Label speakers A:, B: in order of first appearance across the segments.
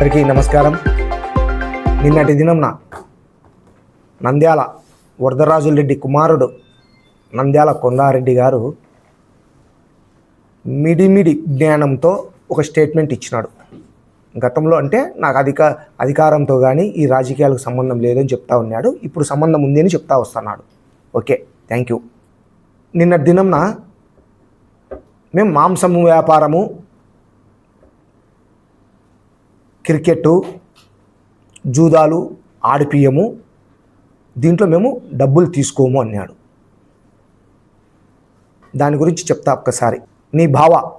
A: అందరికీ నమస్కారం. నిన్నటి దినంన నంద్యాల వరదరాజులరెడ్డి కుమారుడు నంద్యాల కొండారెడ్డి గారు మిడిమిడి జ్ఞానంతో ఒక స్టేట్మెంట్ ఇచ్చినాడు. గతంలో అంటే నాకు అధిక అధికారంతో కానీ ఈ రాజకీయాలకు సంబంధం లేదని చెప్తా ఉన్నాడు. ఇప్పుడు సంబంధం ఉంది అని చెప్తా వస్తున్నాడు. Okay thank you. నిన్న దినంన మేము మాంసము వ్యాపారము క్రికెట్టు జూదాలు ఆడిపియము దీంట్లో మేము డబ్బులు తీసుకోము అన్నాడు. దాని గురించి చెప్తా ఒక్కసారి. నీ బావ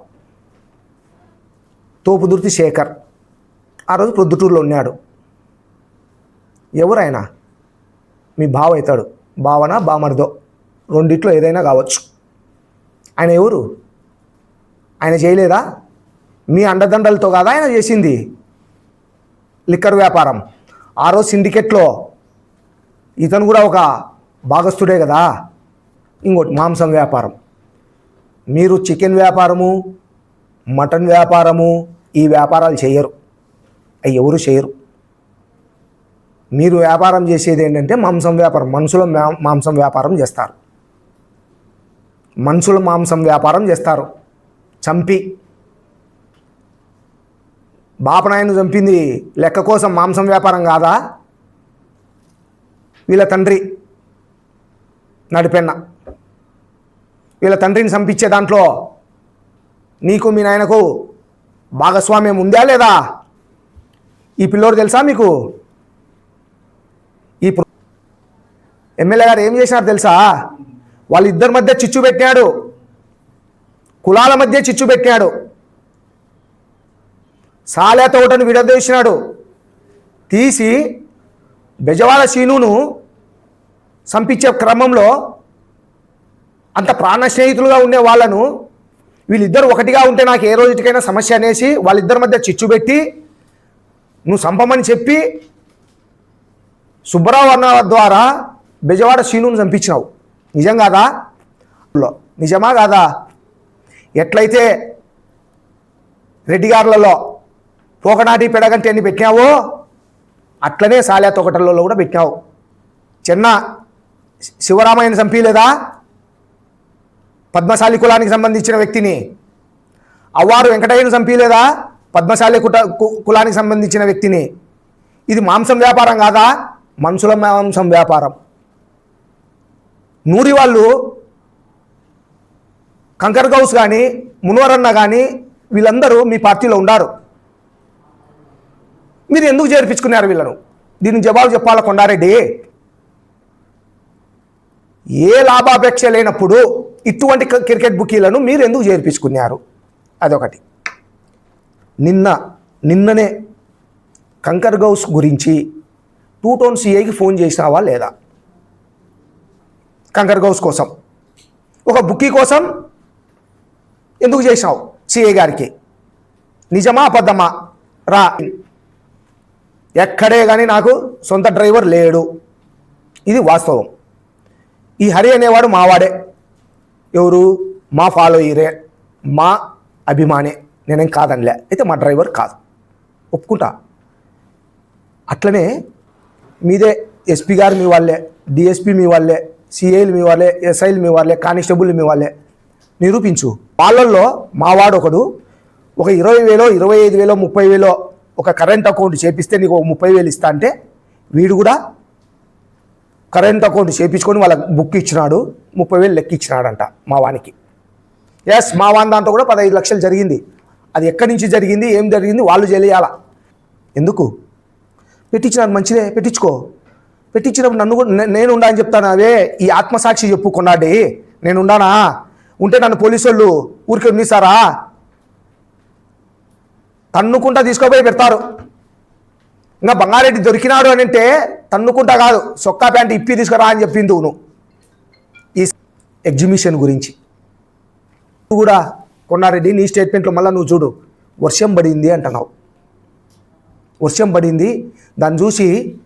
A: తోపుదుర్తి శేఖర్ ఆ రోజు ప్రొద్దుటూరులో ఉన్నాడు. ఎవరైనా మీ బావ అవుతాడు. బావనా బామర్దో రెండిట్లో ఏదైనా కావచ్చు. ఆయన ఎవరు? ఆయన చేయలేదా? మీ అండదండలతో కాదా ఆయన చేసింది? లిక్కర్ వ్యాపారం. ఆ రోజు సిండికేట్లో ఇతను కూడా ఒక భాగస్థుడే కదా. ఇంకోటి మాంసం వ్యాపారం. మీరు చికెన్ వ్యాపారము మటన్ వ్యాపారము ఈ వ్యాపారాలు చేయరు. అవి ఎవరు చేయరు. మీరు వ్యాపారం చేసేది ఏంటంటే మాంసం వ్యాపారం మనుషుల మాంసం వ్యాపారం చేస్తారు. మనుషుల మాంసం వ్యాపారం చేస్తారు. చంపి బాపనాయను చంపింది లెక్క కోసం మాంసం వ్యాపారం కాదా? వీళ్ళ తండ్రి నడిపెన్న. వీళ్ళ తండ్రిని చంపించే దాంట్లో నీకు మీ నాయనకు భాగస్వామ్యం ఉందా లేదా? ఈ పిల్లోడు తెలుసా మీకు? ఈ ఎమ్మెల్యే గారు ఏం చేసినారు తెలుసా? వాళ్ళిద్దరి మధ్య చిచ్చు పెట్టాడు కులాల మధ్య చిచ్చు పెట్టాడు సాలే తోటను విడదీసినాడు. తీసి బెజవాడ శీనును సంపించే క్రమంలో అంత ప్రాణ స్నేహితులుగా ఉండే వాళ్ళను వీళ్ళిద్దరు ఒకటిగా ఉంటే నాకు ఏ రోజుకైనా సమస్య అనేసి వాళ్ళిద్దరి మధ్య చిచ్చు పెట్టి నువ్వు సంపమని చెప్పి సుబ్బరావు అన్న ద్వారా బెజవాడ శీనును చంపించినావు నిజం కాదా? నిజమా కాదా? ఎట్లయితే రెడ్డిగారులలో పోకనాటి పెడగంటే ఎన్ని పెట్టినావో అట్లనే సాలే తోకటల్లో కూడా పెట్టినావు. చిన్న శివరామయ్యని చంపలేదా? పద్మశాలి కులానికి సంబంధించిన వ్యక్తిని. అవ్వారు వెంకటయ్యను చంపలేదా? పద్మశాలి కుట కు- కులానికి సంబంధించిన వ్యక్తిని. ఇది మాంసం వ్యాపారం కాదా? మనుషుల మాంసం వ్యాపారం. నూరి వాళ్ళు కంకర్ గౌస్ కానీ మునవరన్న కానీ వీళ్ళందరూ మీ పార్టీలో ఉండారు. మీరు ఎందుకు చేర్పించుకున్నారు వీళ్ళను? దీనికి జవాబు చెప్పాలా కొండారెడ్డి? ఏ లాభాపేక్ష లేనప్పుడు ఇటువంటి క్రికెట్ బుకీలను మీరు ఎందుకు చేర్పించుకున్నారు? అదొకటి. నిన్న నిన్ననే కంకర్ గౌస్ గురించి టూ టౌన్ సిఐకి ఫోన్ చేసినావా లేదా? కంకర్ గౌస్ కోసం. ఒక బుక్కీ కోసం ఎందుకు చేసినావు సిఐ గారికి? నిజమా అబద్ధమా? రా. ఎక్కడే కానీ నాకు సొంత డ్రైవర్ లేడు. ఇది వాస్తవం. ఈ హరి అనేవాడు మావాడే. ఎవరు? మా ఫాలోయరే. మా అభిమానే. నేనేం కాదనిలే. అయితే మా డ్రైవర్ కాదు. ఒప్పుకుంటా. అట్లనే మీదే ఎస్పీ గారు మీ వాళ్ళే డిఎస్పీ మీ వాళ్ళే సిఐలు మీ వాళ్ళే ఎస్ఐలు మీ వాళ్ళే కానిస్టేబుల్ మీ వాళ్ళే. నిరూపించు. వాళ్ళల్లో మావాడు ఒకడు ఒక ఇరవై వేలో ఇరవై ఐదు వేలో ముప్పై వేలో ఒక కరెంట్ అకౌంట్ చేపిస్తే నీకు ఒక ముప్పై వేలు ఇస్తా అంటే వీడు కూడా కరెంట్ అకౌంట్ చేపించుకొని వాళ్ళకి బుక్ ఇచ్చినాడు ముప్పై వేలు లెక్క ఇచ్చినాడంట మా వానికి ఎస్ మా వాన్ దాంతో కూడా పదహైదు లక్షలు జరిగింది. అది ఎక్కడి నుంచి జరిగింది ఏం జరిగింది వాళ్ళు తెలియాల? ఎందుకు? పెట్టించినాడు మంచిదే పెట్టించుకో. పెట్టించినప్పుడు నన్ను కూడా నేను ఉండా అని చెప్తాను అవే ఈ ఆత్మసాక్షి చెప్పుకున్నాడి నేను ఉండానా? ఉంటే నన్ను పోలీసు వాళ్ళు ఊరికి ఉన్నిస్తారా తన్నుకుంటా తీసుకోపోయి పెడతారు. ఇంకా బంగారెడ్డి దొరికినాడు అని అంటే తన్నుకుంటా కాదు సొక్కా ప్యాంట్ ఇప్పి తీసుకురా అని చెప్పింది నువ్వు. ఈ ఎగ్జిబిషన్ గురించి. నువ్వు కూడా కొన్నారెడ్డి నీ స్టేట్మెంట్లో మళ్ళీ నువ్వు చూడు. వర్షం పడింది అంటున్నావు. వర్షం పడింది దాన్ని చూసి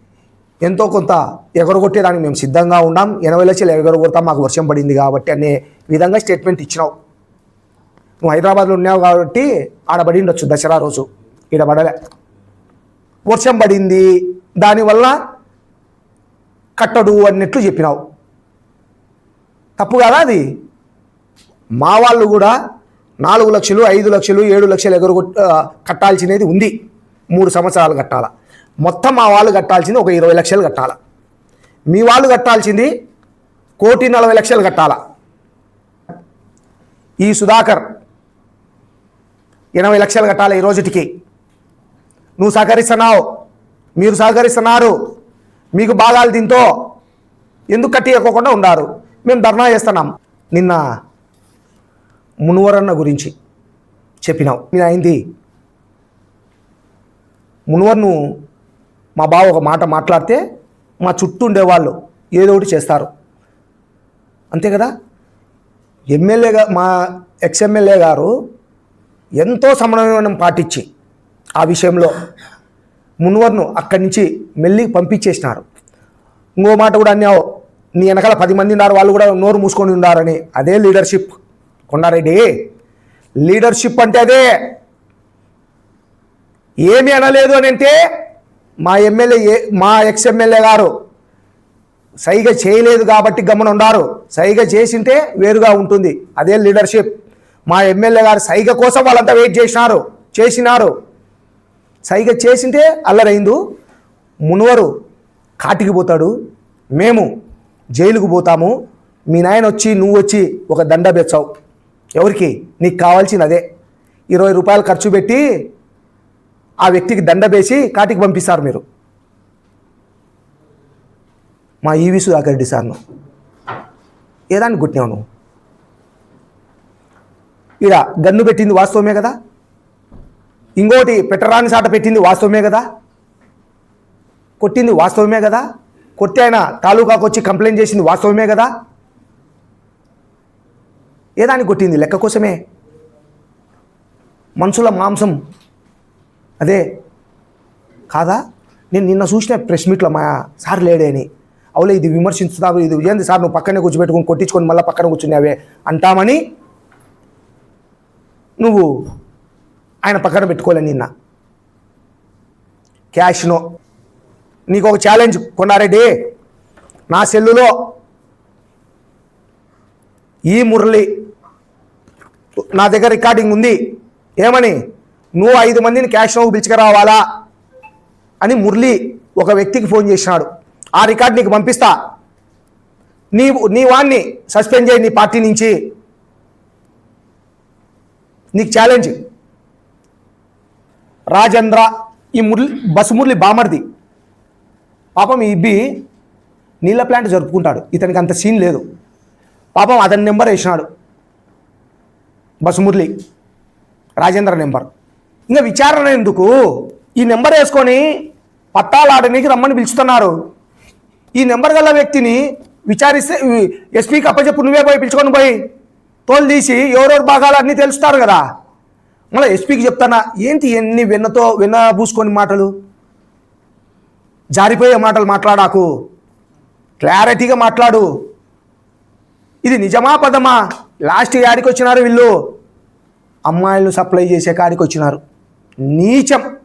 A: ఎంతో కొంత ఎగరగొట్టేదానికి మేము సిద్ధంగా ఉన్నాం. ఎనభై లక్షలు ఎగరగొడతాం మాకు వర్షం పడింది కాబట్టి అనే విధంగా స్టేట్మెంట్ ఇచ్చినావు. నువ్వు హైదరాబాద్లో ఉన్నావు కాబట్టి ఆడ పడి ఉండొచ్చు దసరా రోజు. ఈడ పడలే. వర్షం పడింది. దానివల్ల కట్టడు అన్నట్లు చెప్పినావు. తప్పు కదా అది? మా వాళ్ళు కూడా నాలుగు లక్షలు ఐదు లక్షలు ఏడు లక్షలు ఎగురు కట్టాల్సినది ఉంది. మూడు సంవత్సరాలు కట్టాల. మొత్తం మా వాళ్ళు కట్టాల్సింది ఒక ఇరవై లక్షలు కట్టాల. మీ వాళ్ళు కట్టాల్సింది కోటి నలభై లక్షలు కట్టాల. ఈ సుధాకర్ ఎనభై లక్షలు కట్టాలి ఈ రోజుటికి. నువ్వు సహకరిస్తున్నావు. మీరు సహకరిస్తున్నారు. మీకు భాగాలు దీంతో ఎందుకు కట్టియకోకుండా ఉండారు. మేము ధర్నా చేస్తున్నాం. నిన్న మునువరన్న గురించి చెప్పినావు. నేను అయింది. మునువర్ను మా బావ ఒక మాట మాట్లాడితే మా చుట్టూ ఉండేవాళ్ళు ఏదో ఒకటి చేస్తారు. అంతే కదా? ఎమ్మెల్యేగా మా ఎక్స్ఎమ్మెల్యే గారు ఎంతో సమన్వయం పాటించి ఆ విషయంలో మున్వర్ను అక్కడి నుంచి మెల్లి పంపించేసినారు. ఇంకో మాట కూడా అన్నావు నీ వెనకాల పది మంది ఉన్నారు వాళ్ళు కూడా నోరు మూసుకొని ఉన్నారని. అదే లీడర్షిప్. కొండారెడ్డి లీడర్షిప్ అంటే అదే. ఏమి అనలేదు అని అంటే మా ఎమ్మెల్యే మా ఎక్స్ ఎమ్మెల్యే గారు సైగ చేయలేదు కాబట్టి గమనం ఉండారు. సైగ చేసింటే వేరుగా ఉంటుంది. అదే లీడర్షిప్. మా ఎమ్మెల్యే గారు సైగ కోసం వాళ్ళంతా వెయిట్ చేసినారు చేసినారు. సైగ చేసింటే అల్లరైందు మునువరు కాటికి పోతాడు. మేము జైలుకు పోతాము. మీ నాయన వచ్చి నువ్వు వచ్చి ఒక దండ బెచ్చావు ఎవరికి? నీకు కావాల్సింది అదే. ఇరవై రూపాయలు ఖర్చు పెట్టి ఆ వ్యక్తికి దండ వేసి కాటికి పంపిస్తారు మీరు. మా ఈవి సుధాకర్ రెడ్డి సార్ను. ఏదాన్ని గుట్టినావు నువ్వు? ఇక గన్ను పెట్టింది వాస్తవమే కదా? ఇంకోటి పెట్టరాని సాట పెట్టింది వాస్తవమే కదా? కొట్టింది వాస్తవమే కదా? కొట్టి ఆయన తాలూకాకు వచ్చి కంప్లైంట్ చేసింది వాస్తవమే కదా? ఏదాన్ని కొట్టింది? లెక్క కోసమే. మనుషుల మాంసం. అదే. కాదా? నేను నిన్న చూసిన ప్రెస్ మీట్లో మా సార్ లేడే అని అవులే ఇది విమర్శించుతావు ఇది ఏంది సార్ నువ్వు పక్కనే కూర్చోబెట్టుకుని కొట్టించుకొని మళ్ళీ పక్కన కూర్చున్నావే అంటామని నువ్వు ఆయన పక్కన పెట్టుకోలే నిన్న. క్యాష్నో నీకు ఒక ఛాలెంజ్ కొన్నారెడ్డి నా సెల్లులో ఈ మురళి నా దగ్గర రికార్డింగ్ ఉంది. ఏమని? నువ్వు ఐదు మందిని క్యాష్ నవ్వు పిలుచుకురావాలా? అని మురళి ఒక వ్యక్తికి ఫోన్ చేసినాడు. ఆ రికార్డు నీకు పంపిస్తా. నీ నీ వాణ్ణి సస్పెండ్ చేయి నీ పార్టీ నుంచి. నీకు ఛాలెంజ్ రాజేంద్ర ఈ మురళి బస్సు మురళి బామర్ది. పాపం ఈ ఇబ్బి నీళ్ళ ప్లాంట్ జరుపుకుంటాడు. ఇతనికి అంత సీన్ లేదు. పాపం అతని నెంబర్ వేసినాడు. బస్సు మురళి రాజేంద్ర నెంబర్ ఇంకా విచారణ ఎందుకు? ఈ నెంబర్ వేసుకొని పట్టాలాడనికి రమ్మని పిలుచుతున్నారు ఈ నెంబర్ గల వ్యక్తిని విచారిస్తే ఎస్పీకి అప్పచెప్పు నువ్వే పోయి పిలుచుకొని పోయి తోలు తీసి ఎవరెవరు భాగాలు అన్నీ తెలుస్తారు కదా. మళ్ళీ ఎస్పీకి చెప్తానా ఏంటి ఎన్ని వెన్నతో వెన్న పూసుకొని మాటలు? జారిపోయే మాటలు మాట్లాడాకు. క్లారిటీగా మాట్లాడు. ఇది నిజమా పదమా? లాస్ట్ యాడికి వచ్చినారు వీళ్ళు. అమ్మాయిలు సప్లై చేసే కాడికి వచ్చినారు. నీచం.